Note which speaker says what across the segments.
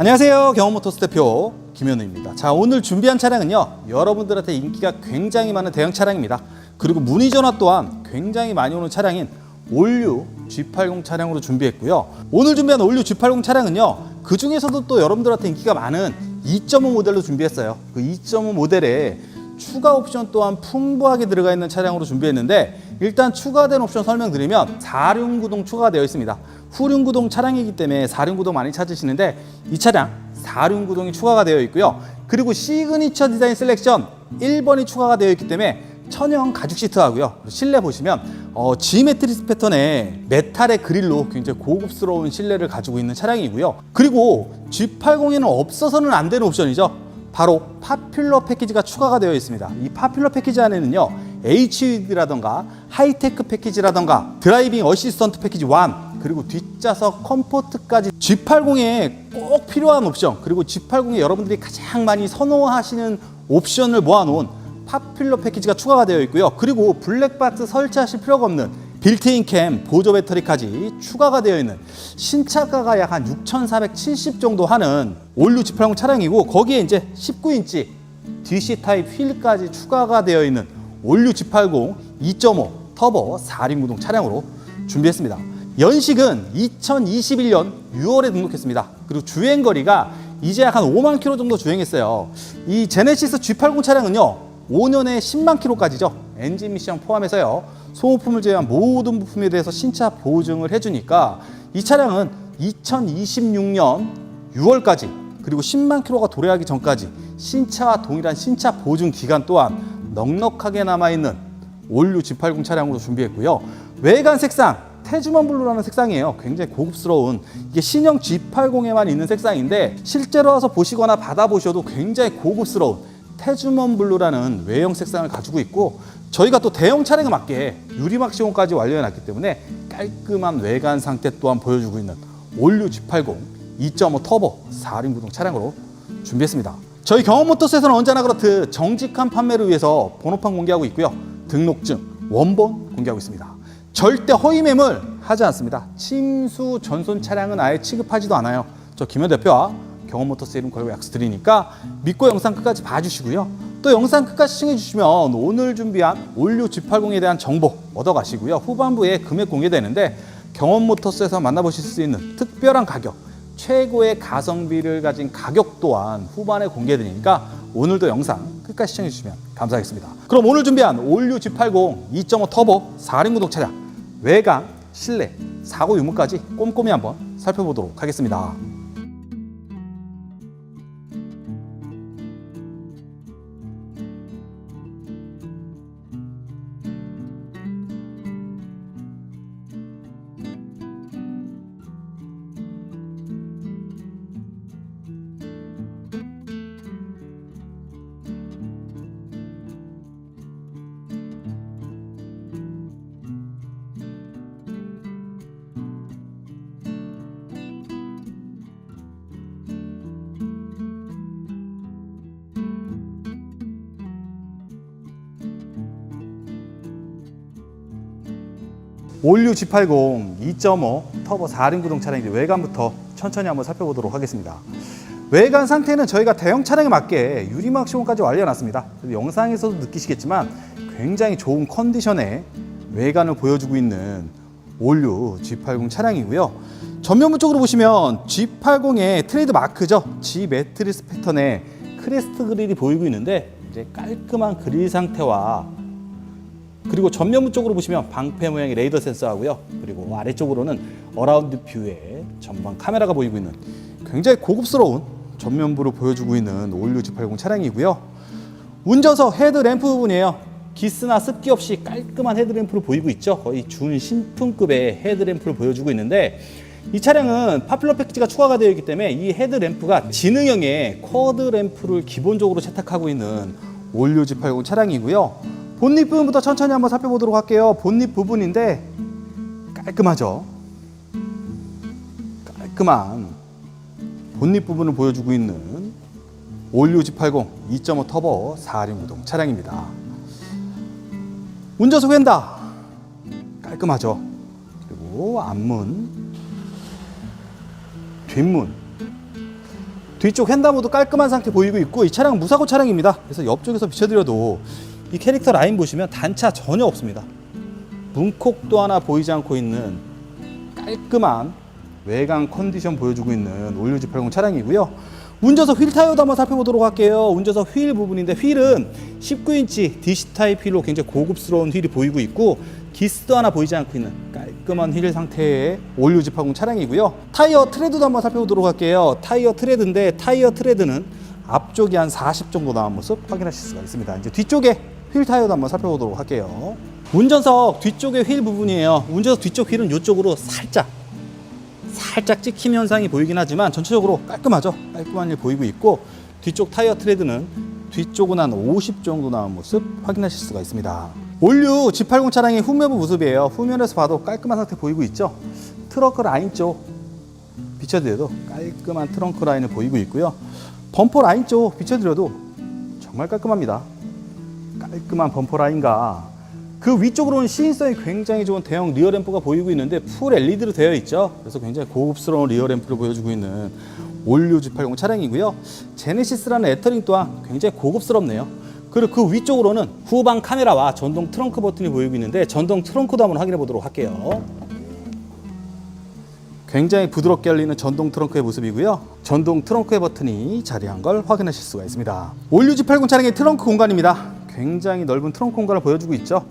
Speaker 1: 안녕하세요. 경험모터스 대표 김현우입니다. 자, 오늘 준비한 차량은요. 여러분들한테 인기가 굉장히 많은 대형 차량입니다. 그리고 문의 전화 또한 굉장히 많이 오는 차량인 올류 G80 차량으로 준비했고요. 오늘 준비한 올류 G80 차량은요. 그 중에서도 또 여러분들한테 인기가 많은 2.5 모델로 준비했어요. 그 2.5 모델에 추가 옵션 또한 풍부하게 들어가 있는 차량으로 준비했는데 일단 추가된 옵션 설명드리면 4륜 구동 추가가 되어 있습니다. 후륜 구동 차량이기 때문에 4륜 구동 많이 찾으시는데 이 차량 4륜 구동이 추가가 되어 있고요. 그리고 시그니처 디자인 셀렉션 1번이 추가가 되어 있기 때문에 천연 가죽 시트하고요. 실내 보시면 어, G 매트리스 패턴의 메탈의 그릴로 굉장히 고급스러운 실내를 가지고 있는 차량이고요. 그리고 G80에는 없어서는 안 되는 옵션이죠. 바로 파퓰러 패키지가 추가가 되어 있습니다. 이 파퓰러 패키지 안에는요. HUD라던가 하이테크 패키지라던가 드라이빙 어시스턴트 패키지 1 그리고 뒷좌석 컴포트까지 G80에 꼭 필요한 옵션 그리고 G80에 여러분들이 가장 많이 선호하시는 옵션을 모아놓은 파퓰러 패키지가 추가가 되어 있고요. 그리고 블랙박스 설치하실 필요가 없는 빌트인 캠 보조 배터리까지 추가가 되어 있는 신차가가 약 한 6,470 정도 하는 올류 G80 차량이고 거기에 이제 19인치 DC 타입 휠까지 추가가 되어 있는 올류 G80 2.5 터보 4륜 구동 차량으로 준비했습니다. 연식은 2021년 6월에 등록했습니다. 그리고 주행 거리가 이제 약 한 5만 킬로 정도 주행했어요. 이 제네시스 G80 차량은요. 5년에 10만 킬로까지죠. 엔진 미션 포함해서요. 소모품을 제외한 모든 부품에 대해서 신차 보증을 해주니까 이 차량은 2026년 6월까지 그리고 10만 킬로가 도래하기 전까지 신차와 동일한 신차 보증 기간 또한 넉넉하게 남아있는 올류 G80 차량으로 준비했고요. 외관 색상 태주먼 블루라는 색상이에요. 굉장히 고급스러운 이게 신형 G80에만 있는 색상인데 실제로 와서 보시거나 받아보셔도 굉장히 고급스러운 태주먼 블루라는 외형 색상을 가지고 있고 저희가 또 대형 차량에 맞게 유리막 시공까지 완료해놨기 때문에 깔끔한 외관 상태 또한 보여주고 있는 올류 G80 2.5 터보 4륜 구동 차량으로 준비했습니다. 저희 경험모터스에서는 언제나 그렇듯 정직한 판매를 위해서 번호판 공개하고 있고요. 등록증, 원본 공개하고 있습니다. 절대 허위 매물 하지 않습니다. 침수 전손 차량은 아예 취급하지도 않아요. 저 김현 대표와 경험모터스 이름 걸고 약속드리니까 믿고 영상 끝까지 봐주시고요. 또 영상 끝까지 시청해 주시면 오늘 준비한 올류 G80에 대한 정보 얻어가시고요. 후반부에 금액 공개되는데 경험모터스에서 만나보실 수 있는 특별한 가격, 최고의 가성비를 가진 가격 또한 후반에 공개되니까 오늘도 영상 끝까지 시청해 주시면 감사하겠습니다. 그럼 오늘 준비한 올류 G80 2.5 터보 4륜 구동 차량 외관, 실내, 사고 유무까지 꼼꼼히 한번 살펴보도록 하겠습니다. 올류 G80 2.5 터보 4륜 구동 차량인데 외관부터 천천히 한번 살펴보도록 하겠습니다. 외관 상태는 저희가 대형 차량에 맞게 유리막 시공까지 완료해놨습니다. 영상에서도 느끼시겠지만 굉장히 좋은 컨디션의 외관을 보여주고 있는 올류 G80 차량이고요. 전면부 쪽으로 보시면 G80의 트레이드 마크죠. G 매트리스 패턴의 크레스트 그릴이 보이고 있는데 이제 깔끔한 그릴 상태와 그리고 전면부 쪽으로 보시면 방패 모양의 레이더 센서하고요. 그리고 아래쪽으로는 어라운드 뷰의 전방 카메라가 보이고 있는 굉장히 고급스러운 전면부를 보여주고 있는 올류 G80 차량이고요. 운전석 헤드램프 부분이에요. 기스나 습기 없이 깔끔한 헤드램프를 보이고 있죠. 거의 준신품급의 헤드램프를 보여주고 있는데 이 차량은 파퓰러 패키지가 추가가 되어 있기 때문에 이 헤드램프가 지능형의 쿼드 램프를 기본적으로 채택하고 있는 올류 G80 차량이고요. 본닛 부분부터 천천히 한번 살펴보도록 할게요. 본닛 부분인데 깔끔하죠. 깔끔한 본닛 부분을 보여주고 있는 올류 G80 2.5 터보 4륜 구동 차량입니다. 운전석 휀다 깔끔하죠. 그리고 앞문, 뒷문 뒤쪽 횡단모도 깔끔한 상태 보이고 있고 이 차량은 무사고 차량입니다. 그래서 옆쪽에서 비춰드려도 이 캐릭터 라인 보시면 단차 전혀 없습니다. 문콕도 하나 보이지 않고 있는 깔끔한 외관 컨디션 보여주고 있는 올류 G80 차량이고요. 운전석 휠 타이어도 한번 살펴보도록 할게요. 운전석 휠 부분인데 휠은 19인치 DC 타입 휠로 굉장히 고급스러운 휠이 보이고 있고 기스도 하나 보이지 않고 있는 깔끔한 휠 상태의 올류 G80 차량이고요. 타이어 트레드도 한번 살펴보도록 할게요. 타이어 트레드인데 타이어 트레드는 앞쪽이 한 40 정도 나온 모습 확인하실 수가 있습니다. 이제 뒤쪽에 휠 타이어도 한번 살펴보도록 할게요. 운전석 뒤쪽의 휠 부분이에요. 운전석 뒤쪽 휠은 이쪽으로 살짝 살짝 찍힘 현상이 보이긴 하지만 전체적으로 깔끔하죠. 깔끔한 일 보이고 있고 뒤쪽 타이어 트레드는 뒤쪽은 한 50 정도 나온 모습 확인하실 수가 있습니다. 올류 G80 차량의 후면부 모습이에요. 후면에서 봐도 깔끔한 상태 보이고 있죠. 트렁크 라인 쪽 비춰드려도 깔끔한 트렁크 라인을 보이고 있고요. 범퍼 라인 쪽 비춰드려도 정말 깔끔합니다. 깔끔한 범퍼 라인과 그 위쪽으로는 시인성이 굉장히 좋은 대형 리어 램프가 보이고 있는데 풀 LED로 되어 있죠. 그래서 굉장히 고급스러운 리어 램프를 보여주고 있는 올류 G80 차량이고요. 제네시스라는 애터링 또한 굉장히 고급스럽네요. 그리고 그 위쪽으로는 후방 카메라와 전동 트렁크 버튼이 보이고 있는데 전동 트렁크도 한번 확인해 보도록 할게요. 굉장히 부드럽게 열리는 전동 트렁크의 모습이고요. 전동 트렁크의 버튼이 자리한 걸 확인하실 수가 있습니다. 올류 G80 차량의 트렁크 공간입니다. 굉장히 넓은 트렁크 공간을 보여주고 있죠.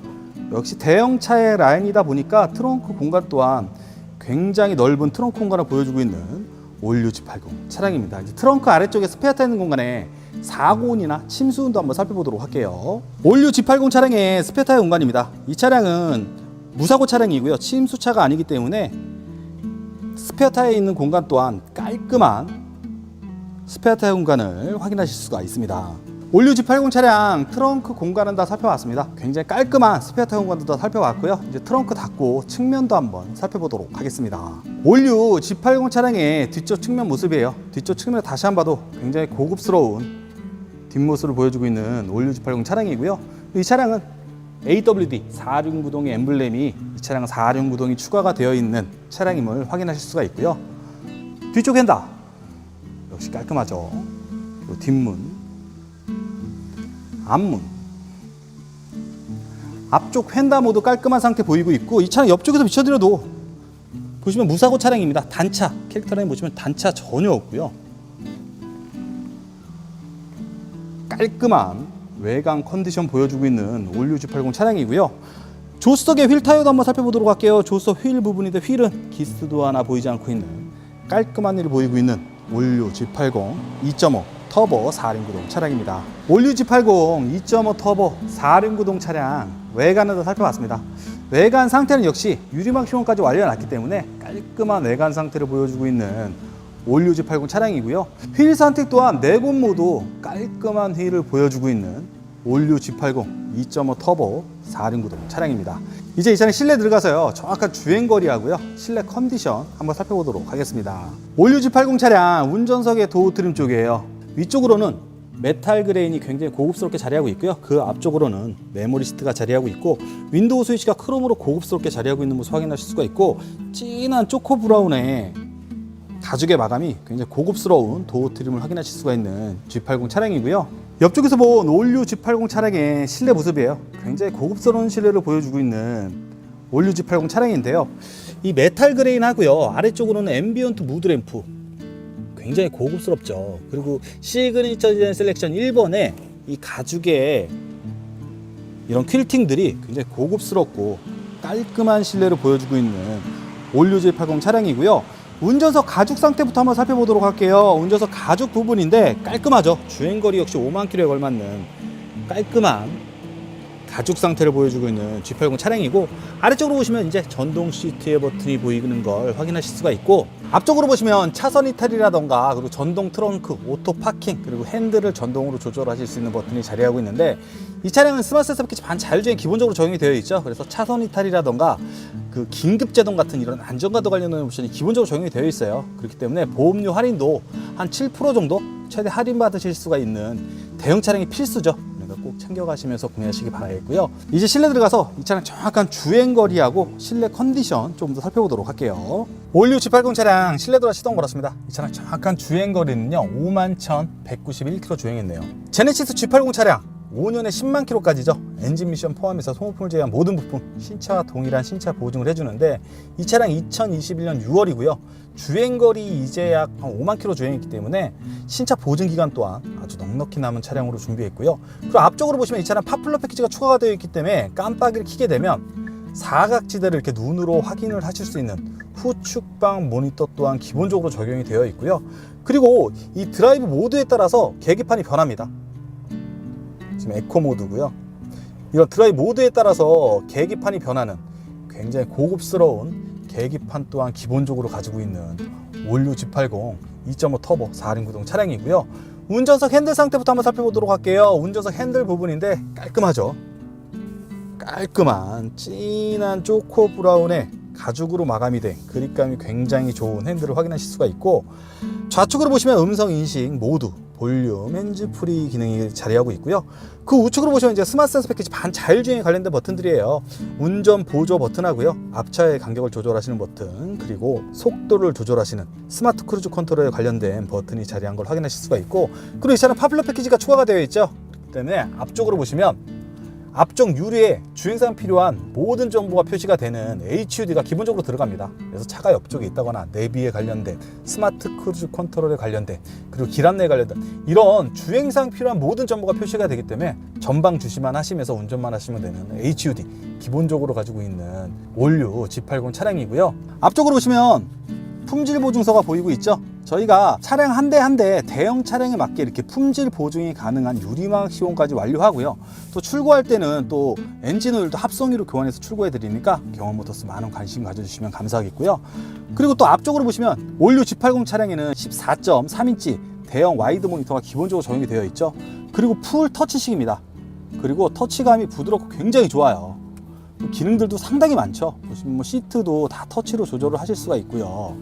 Speaker 1: 역시 대형차의 라인이다 보니까 트렁크 공간 또한 굉장히 넓은 트렁크 공간을 보여주고 있는 올류 G80 차량입니다. 이제 트렁크 아래쪽에 스페어 타 있는 공간에 사고운이나 침수운도 한번 살펴보도록 할게요. 올류 G80 차량의 스페어 타이어 공간입니다. 이 차량은 무사고 차량이고요. 침수차가 아니기 때문에 스페어 타이어에 있는 공간 또한 깔끔한 스페어 타이어 공간을 확인하실 수가 있습니다. 올류 G80 차량 트렁크 공간은 다 살펴봤습니다. 굉장히 깔끔한 스페어 타이어 공간도 다 살펴봤고요. 이제 트렁크 닫고 측면도 한번 살펴보도록 하겠습니다. 올류 G80 차량의 뒤쪽 측면 모습이에요. 뒤쪽 측면 다시 한번 봐도 굉장히 고급스러운 뒷모습을 보여주고 있는 올류 G80 차량이고요. 이 차량은 AWD 4륜구동의 엠블렘이 이 차량 4륜구동이 추가가 되어 있는 차량임을 확인하실 수가 있고요. 뒤쪽 핸다 역시 깔끔하죠. 그리고 뒷문, 앞문, 앞쪽 휀다 모두 깔끔한 상태 보이고 있고 이 차량 옆쪽에서 비춰드려도 보시면 무사고 차량입니다. 단차 캐릭터 라인 보시면 단차 전혀 없고요. 깔끔한 외관 컨디션 보여주고 있는 올류 G80 차량이고요. 조수석의 휠 타이어도 한번 살펴보도록 할게요. 조수석 휠 부분인데 휠은 기스도 하나 보이지 않고 있는 깔끔한 일이 보이고 있는 올류 G80 2.5 터보 4륜 구동 차량입니다. 올류 G80 2.5 터보 4륜 구동 차량 외관을 살펴봤습니다. 외관 상태는 역시 유리막 시공까지 완료해놨기 때문에 깔끔한 외관 상태를 보여주고 있는 올류 G80 차량이고요. 휠 선택 또한 네곳 모두 깔끔한 휠을 보여주고 있는 올류 G80 2.5 터보 4륜 구동 차량입니다. 이제 이 차량 실내 들어가서요. 정확한 주행거리하고요. 실내 컨디션 한번 살펴보도록 하겠습니다. 올류 G80 차량 운전석의 도어 트림 쪽이에요. 위쪽으로는 메탈 그레인이 굉장히 고급스럽게 자리하고 있고요. 그 앞쪽으로는 메모리 시트가 자리하고 있고 윈도우 스위치가 크롬으로 고급스럽게 자리하고 있는 모습 확인하실 수가 있고 진한 초코 브라운의 가죽의 마감이 굉장히 고급스러운 도어 트림을 확인하실 수가 있는 G80 차량이고요. 옆쪽에서 본 올류 G80 차량의 실내 모습이에요. 굉장히 고급스러운 실내를 보여주고 있는 올류 G80 차량인데요. 이 메탈 그레인 하고요. 아래쪽으로는 앰비언트 무드 램프. 굉장히 고급스럽죠. 그리고 시그니처 디자인 셀렉션 1번에 이 가죽의 이런 퀼팅들이 굉장히 고급스럽고 깔끔한 실내를 보여주고 있는 올류 G80 차량이고요. 운전석 가죽 상태부터 한번 살펴보도록 할게요. 운전석 가죽 부분인데 깔끔하죠. 주행거리 역시 5만 킬로에 걸맞는 깔끔한 가죽 상태를 보여주고 있는 G80 차량이고 아래쪽으로 보시면 이제 전동 시트의 버튼이 보이는 걸 확인하실 수가 있고 앞쪽으로 보시면 차선 이탈이라던가 그리고 전동 트렁크, 오토 파킹 그리고 핸들을 전동으로 조절하실 수 있는 버튼이 자리하고 있는데 이 차량은 스마트 패키지 반 자율주행 기본적으로 적용이 되어 있죠. 그래서 차선 이탈이라던가 그 긴급 제동 같은 이런 안전과도 관련된 옵션이 기본적으로 적용이 되어 있어요. 그렇기 때문에 보험료 할인도 한 7% 정도 최대 할인 받으실 수가 있는 대형 차량이 필수죠. 그러니까 꼭 챙겨가시면서 구매하시기 바라겠고요. 이제 실내 들어가서 이 차량 정확한 주행 거리하고 실내 컨디션 좀 더 살펴보도록 할게요. 올류 G80 차량 실내 들어 시동 걸었습니다. 이 차량 정확한 주행 거리는요 51,191km 주행했네요. 제네시스 G80 차량 5년에 10만 킬로까지죠. 엔진 미션 포함해서 소모품을 제외한 모든 부품 신차와 동일한 신차 보증을 해주는데 이 차량 2021년 6월이고요. 주행거리 이제 약한 5만 킬로 주행했기 때문에 신차 보증 기간 또한 아주 넉넉히 남은 차량으로 준비했고요. 그리고 앞쪽으로 보시면 이 차량 파플러 패키지가 추가가 되어 있기 때문에 깜빡이를 켜게 되면 사각지대를 이렇게 눈으로 확인을 하실 수 있는 후측방 모니터 또한 기본적으로 적용이 되어 있고요. 그리고 이 드라이브 모드에 따라서 계기판이 변합니다. 지금 에코 모드고요. 이런 드라이브 모드에 따라서 계기판이 변하는 굉장히 고급스러운 계기판 또한 기본적으로 가지고 있는 올류 G80 2.5 터보 4륜 구동 차량이고요. 운전석 핸들 상태부터 한번 살펴보도록 할게요. 운전석 핸들 부분인데 깔끔하죠. 깔끔한 진한 초코 브라운의 가죽으로 마감이 된 그립감이 굉장히 좋은 핸들을 확인하실 수가 있고 좌측으로 보시면 음성 인식 모두 볼륨 핸즈 프리 기능이 자리하고 있고요. 그 우측으로 보시면 이제 스마트 센서 패키지 반 자율주행에 관련된 버튼들이에요. 운전 보조 버튼하고요. 앞차의 간격을 조절하시는 버튼, 그리고 속도를 조절하시는 스마트 크루즈 컨트롤에 관련된 버튼이 자리한 걸 확인하실 수가 있고, 그리고 이 차량 파플러 패키지가 추가가 되어 있죠. 그렇기 때문에 앞쪽으로 보시면 앞쪽 유리에 주행상 필요한 모든 정보가 표시가 되는 HUD가 기본적으로 들어갑니다. 그래서 차가 옆쪽에 있다거나 내비에 관련된 스마트 크루즈 컨트롤에 관련된 그리고 길 안내에 관련된 이런 주행상 필요한 모든 정보가 표시가 되기 때문에 전방 주시만 하시면서 운전만 하시면 되는 HUD 기본적으로 가지고 있는 올류 G80 차량이고요. 앞쪽으로 보시면 품질 보증서가 보이고 있죠. 저희가 차량 한 대 한 대 대형 차량에 맞게 이렇게 품질 보증이 가능한 유리막 시공까지 완료하고요. 또 출고할 때는 또 엔진 오일도 합성유로 교환해서 출고해 드리니까 경험모터스 많은 관심 가져주시면 감사하겠고요. 그리고 또 앞쪽으로 보시면 올류 G80 차량에는 14.3인치 대형 와이드 모니터가 기본적으로 적용이 되어 있죠. 그리고 풀 터치식입니다. 그리고 터치감이 부드럽고 굉장히 좋아요. 기능들도 상당히 많죠. 보시면 뭐 시트도 다 터치로 조절을 하실 수가 있고요.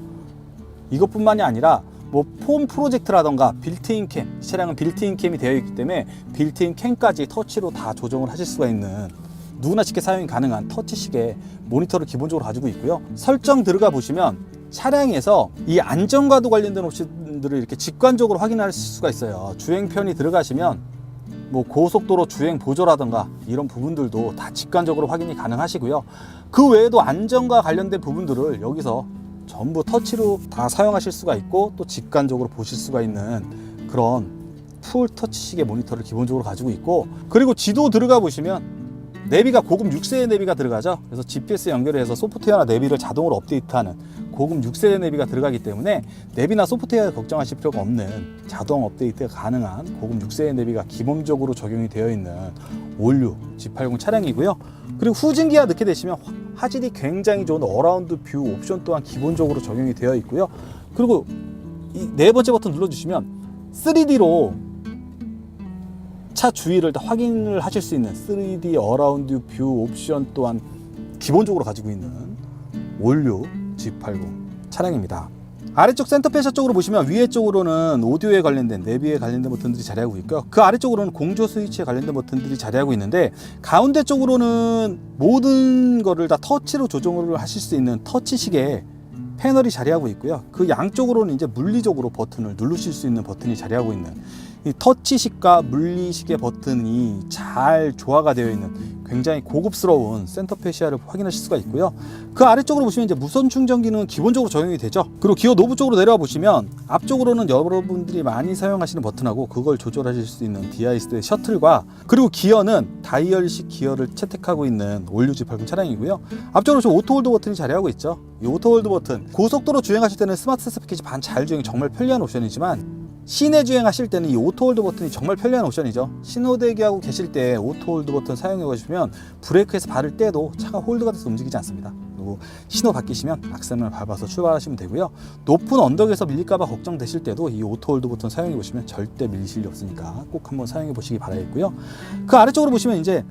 Speaker 1: 이것뿐만이 아니라 뭐폼 프로젝트라던가 빌트인 캠, 이 차량은 빌트인 캠이 되어 있기 때문에 빌트인 캠까지 터치로 다 조정을 하실 수가 있는 누구나 쉽게 사용이 가능한 터치식의 모니터를 기본적으로 가지고 있고요. 설정 들어가 보시면 차량에서 이 안전과도 관련된 옵션들을 이렇게 직관적으로 확인하실 수가 있어요. 주행편이 들어가시면 뭐 고속도로 주행 보조라든가 이런 부분들도 다 직관적으로 확인이 가능하시고요. 그 외에도 안전과 관련된 부분들을 여기서 전부 터치로 다 사용하실 수가 있고 또 직관적으로 보실 수가 있는 그런 풀 터치식의 모니터를 기본적으로 가지고 있고 그리고 지도 들어가 보시면 내비가 고급 6세대 내비가 들어가죠. 그래서 GPS 연결해서 소프트웨어나 내비를 자동으로 업데이트하는 고급 6세대 내비가 들어가기 때문에 내비나 소프트웨어 걱정하실 필요가 없는 자동 업데이트가 가능한 고급 6세대 내비가 기본적으로 적용이 되어 있는 올류 G80 차량이고요. 그리고 후진기아 넣게 되시면 화질이 굉장히 좋은 어라운드 뷰 옵션 또한 기본적으로 적용이 되어 있고요. 그리고 이 네 번째 버튼 눌러주시면 3D로 차 주위를 다 확인을 하실 수 있는 3D 어라운드 뷰 옵션 또한 기본적으로 가지고 있는 올류 G80 차량입니다. 아래쪽 센터페셔 쪽으로 보시면 위에 쪽으로는 오디오에 관련된 내비에 관련된 버튼들이 자리하고 있고요. 그 아래쪽으로는 공조 스위치에 관련된 버튼들이 자리하고 있는데 가운데 쪽으로는 모든 거를 다 터치로 조정을 하실 수 있는 터치식의 패널이 자리하고 있고요. 그 양쪽으로는 이제 물리적으로 버튼을 누르실 수 있는 버튼이 자리하고 있는 이 터치식과 물리식의 버튼이 잘 조화가 되어 있는 굉장히 고급스러운 센터페시아를 확인하실 수가 있고요. 그 아래쪽으로 보시면 이제 무선 충전기는 기본적으로 적용이 되죠. 그리고 기어 노브 쪽으로 내려와 보시면 앞쪽으로는 여러분들이 많이 사용하시는 버튼하고 그걸 조절하실 수 있는 디아이스의 셔틀과 그리고 기어는 다이얼식 기어를 채택하고 있는 올류지 80 차량이고요. 앞쪽으로 보시면 오토홀드 버튼이 자리하고 있죠. 이 오토홀드 버튼 고속도로 주행하실 때는 스마트 센서 패키지 반 자율주행이 정말 편리한 옵션이지만 시내 주행하실 때는 이 오토홀드 버튼이 정말 편리한 옵션이죠. 신호 대기하고 계실 때 오토홀드 버튼 사용해 보시면 브레이크에서 발을 떼도 차가 홀드가 돼서 움직이지 않습니다. 그리고 신호 바뀌시면 악셀을 밟아서 출발하시면 되고요. 높은 언덕에서 밀릴까봐 걱정되실 때도 이 오토홀드 버튼 사용해 보시면 절대 밀리실 리 없으니까 꼭 한번 사용해 보시기 바라겠고요. 그 아래쪽으로 보시면 이제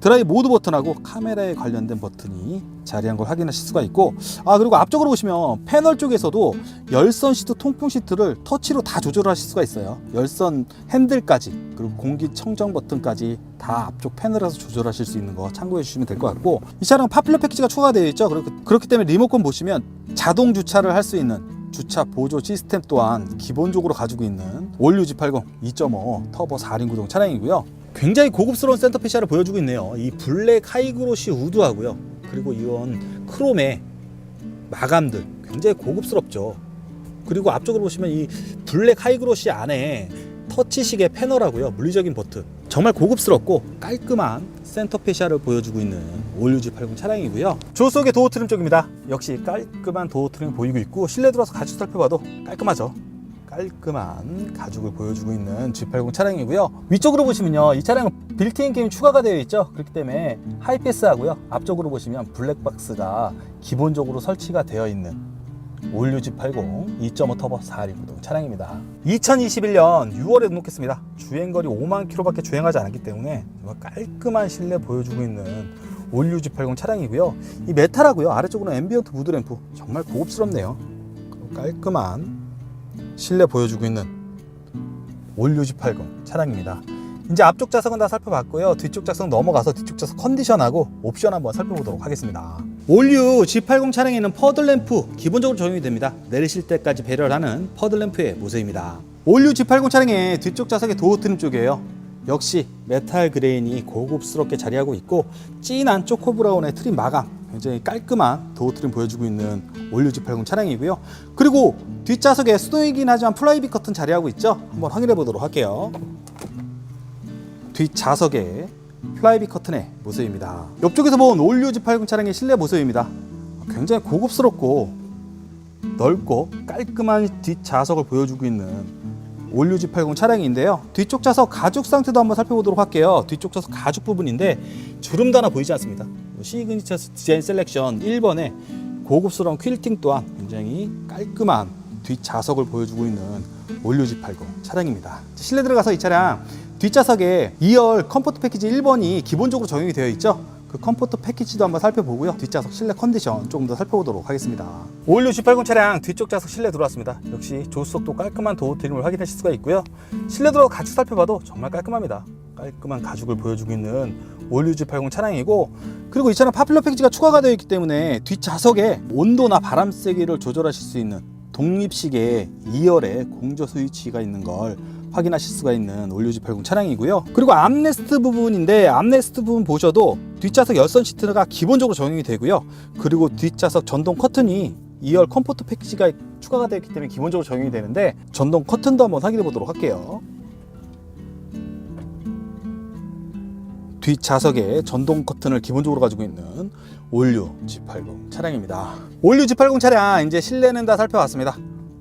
Speaker 1: 드라이 모드 버튼하고 카메라에 관련된 버튼이 자리한 걸 확인하실 수가 있고 아 그리고 앞쪽으로 보시면 패널 쪽에서도 열선 시트 통풍 시트를 터치로 다 조절하실 수가 있어요. 열선 핸들까지 그리고 공기 청정 버튼까지 다 앞쪽 패널에서 조절하실 수 있는 거 참고해 주시면 될 것 같고 이 차량 파퓰러 패키지가 추가되어 있죠? 그렇기, 그렇기 때문에 리모컨 보시면 자동 주차를 할 수 있는 주차 보조 시스템 또한 기본적으로 가지고 있는 올류 G80 2.5 터보 4륜 구동 차량이고요. 굉장히 고급스러운 센터 페시아를 보여주고 있네요. 이 블랙 하이그로시 우드하고요. 그리고 이런 크롬의 마감들 굉장히 고급스럽죠. 그리고 앞쪽으로 보시면 이 블랙 하이그로시 안에 터치식의 패널하고요. 물리적인 버튼. 정말 고급스럽고 깔끔한 센터 페시아를 보여주고 있는 올류지 80 차량이고요. 조속의 도어 트림 쪽입니다. 역시 깔끔한 도어 트림 보이고 있고 실내 들어서 가죽 살펴봐도 깔끔하죠. 깔끔한 가죽을 보여주고 있는 G80 차량이고요. 위쪽으로 보시면요. 이 차량은 빌트인 게임 추가가 되어 있죠. 그렇기 때문에 하이패스하고요. 앞쪽으로 보시면 블랙박스가 기본적으로 설치가 되어 있는 올류 G80 2.5 터보 4륜 구동 차량입니다. 2021년 6월에 등록했습니다. 주행거리 5만 킬로밖에 주행하지 않았기 때문에 깔끔한 실내 보여주고 있는 올류 G80 차량이고요. 이 메탈하고요. 아래쪽으로는 앰비언트 무드 램프 정말 고급스럽네요. 깔끔한 실내 보여주고 있는 올류 G80 차량입니다. 이제 앞쪽 좌석은 다 살펴봤고요. 뒤쪽 좌석 넘어가서 뒤쪽 좌석 컨디션하고 옵션 한번 살펴보도록 하겠습니다. 올류 G80 차량에는 퍼들램프 기본적으로 적용이 됩니다. 내리실 때까지 배려를 하는 퍼들램프의 모습입니다. 올류 G80 차량의 뒤쪽 좌석의 도어 트림 쪽이에요. 역시 메탈 그레인이 고급스럽게 자리하고 있고 진한 초코 브라운의 트림 마감 굉장히 깔끔한 도어 트림 보여주고 있는 올류 G80 차량이고요. 그리고 뒷좌석에 수동이긴 하지만 플라이빗 커튼 자리하고 있죠. 한번 확인해 보도록 할게요. 뒷좌석에 플라이빗 커튼의 모습입니다. 옆쪽에서 본 올류 G80 차량의 실내 모습입니다. 굉장히 고급스럽고 넓고 깔끔한 뒷좌석을 보여주고 있는 올류 G80 차량인데요. 뒤쪽 좌석 가죽 상태도 한번 살펴보도록 할게요. 뒤쪽 좌석 가죽 부분인데 주름도 하나 보이지 않습니다. 시그니처 디자인 셀렉션 1번에 고급스러운 퀼팅 또한 굉장히 깔끔한 뒷좌석을 보여주고 있는 올류 G80 차량입니다. 실내 들어가서 이 차량 뒷좌석에 2열 컴포트 패키지 1번이 기본적으로 적용이 되어 있죠. 그 컴포트 패키지도 한번 살펴보고요. 뒷좌석 실내 컨디션 조금 더 살펴보도록 하겠습니다. 올류 G80 차량 뒤쪽 좌석 실내 들어왔습니다. 역시 조수석도 깔끔한 도어 트림을 확인하실 수가 있고요. 실내 들어 가죽 살펴봐도 정말 깔끔합니다. 깔끔한 가죽을 보여주고 있는 올류 G80 차량이고 그리고 이 차량 파퓰러 패키지가 추가가 되어 있기 때문에 뒷좌석에 온도나 바람 세기를 조절하실 수 있는 독립식의 2열에 공조 스위치가 있는 걸 확인하실 수가 있는 올류 G80 차량이고요. 그리고 암레스트 부분인데 암레스트 부분 보셔도 뒷좌석 열선 시트가 기본적으로 적용이 되고요. 그리고 뒷좌석 전동 커튼이 2열 컴포트 패키지가 추가가 되었기 때문에 기본적으로 적용이 되는데 전동 커튼도 한번 확인해 보도록 할게요. 뒷좌석에 전동 커튼을 기본적으로 가지고 있는 올류 G80 차량입니다. 올류 G80 차량 이제 실내는 다 살펴봤습니다.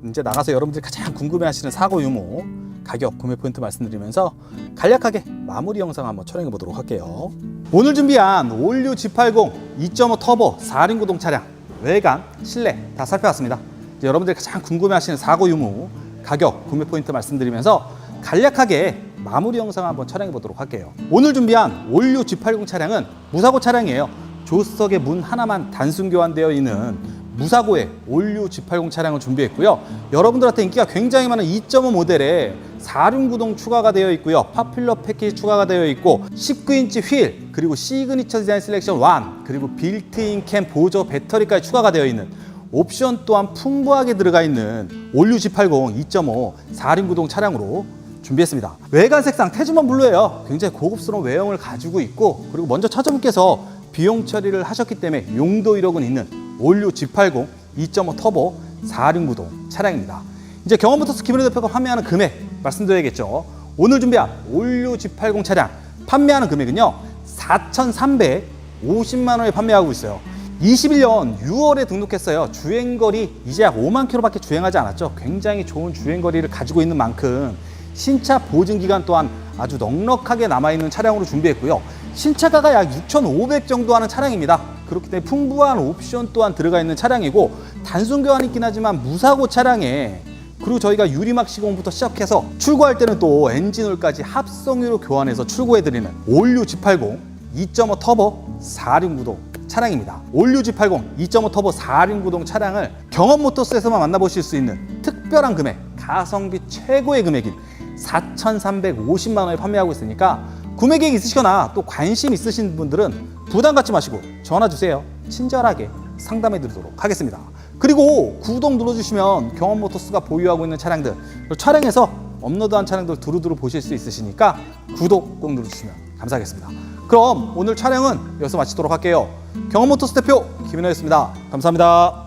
Speaker 1: 이제 나가서 여러분들이 가장 궁금해하시는 사고 유무 가격 구매 포인트 말씀드리면서 간략하게 마무리 영상 한번 촬영해 보도록 할게요. 오늘 준비한 올류 G80 2.5 터보 4륜 구동 차량 외관, 실내 다 살펴봤습니다. 여러분들이 가장 궁금해하시는 사고 유무 가격 구매 포인트 말씀드리면서 간략하게 마무리 영상 한번 촬영해 보도록 할게요. 오늘 준비한 올류 G80 차량은 무사고 차량이에요. 조수석에 문 하나만 단순 교환되어 있는 무사고의 올류 G80 차량을 준비했고요. 여러분들한테 인기가 굉장히 많은 2.5 모델에 4륜 구동 추가가 되어 있고요. 파퓰러 패키지 추가가 되어 있고 19인치 휠 그리고 시그니처 디자인 셀렉션 1 그리고 빌트인 캠 보조 배터리까지 추가가 되어 있는 옵션 또한 풍부하게 들어가 있는 올류 G80 2.5 4륜 구동 차량으로 준비했습니다. 외관 색상 태주먼 블루예요. 굉장히 고급스러운 외형을 가지고 있고 그리고 먼저 차주분께서 비용 처리를 하셨기 때문에 용도 이력은 있는 올류 G80 2.5 터보 4륜 구동 차량입니다. 이제 경험부터 김은혜 대표가 판매하는 금액 말씀드려야겠죠. 오늘 준비한 올류 G80 차량 판매하는 금액은요 4,350만 원에 판매하고 있어요. 21년 6월에 등록했어요. 주행거리 이제 약 5만 킬로밖에 주행하지 않았죠. 굉장히 좋은 주행거리를 가지고 있는 만큼 신차 보증 기간 또한 아주 넉넉하게 남아있는 차량으로 준비했고요. 신차가가 약 6,500 정도 하는 차량입니다. 그렇기 때문에 풍부한 옵션 또한 들어가 있는 차량이고 단순 교환이 있긴 하지만 무사고 차량에 그리고 저희가 유리막 시공부터 시작해서 출고할 때는 또 엔진오일까지 합성유로 교환해서 출고해드리는 올류 G80 2.5 터보 4륜 구동 차량입니다. 올류 G80 2.5 터보 4륜 구동 차량을 경험 모터스에서만 만나보실 수 있는 특별한 금액, 가성비 최고의 금액인 4,350만 원에 판매하고 있으니까 구매 계획 있으시거나 또 관심 있으신 분들은 부담 갖지 마시고 전화 주세요. 친절하게 상담해 드리도록 하겠습니다. 그리고 구독 눌러주시면 경험 모터스가 보유하고 있는 차량들 촬영해서 업로드한 차량들 두루두루 보실 수 있으시니까 구독 꼭 눌러주시면 감사하겠습니다. 그럼 오늘 촬영은 여기서 마치도록 할게요. 경험 모터스 대표 김인호였습니다. 감사합니다.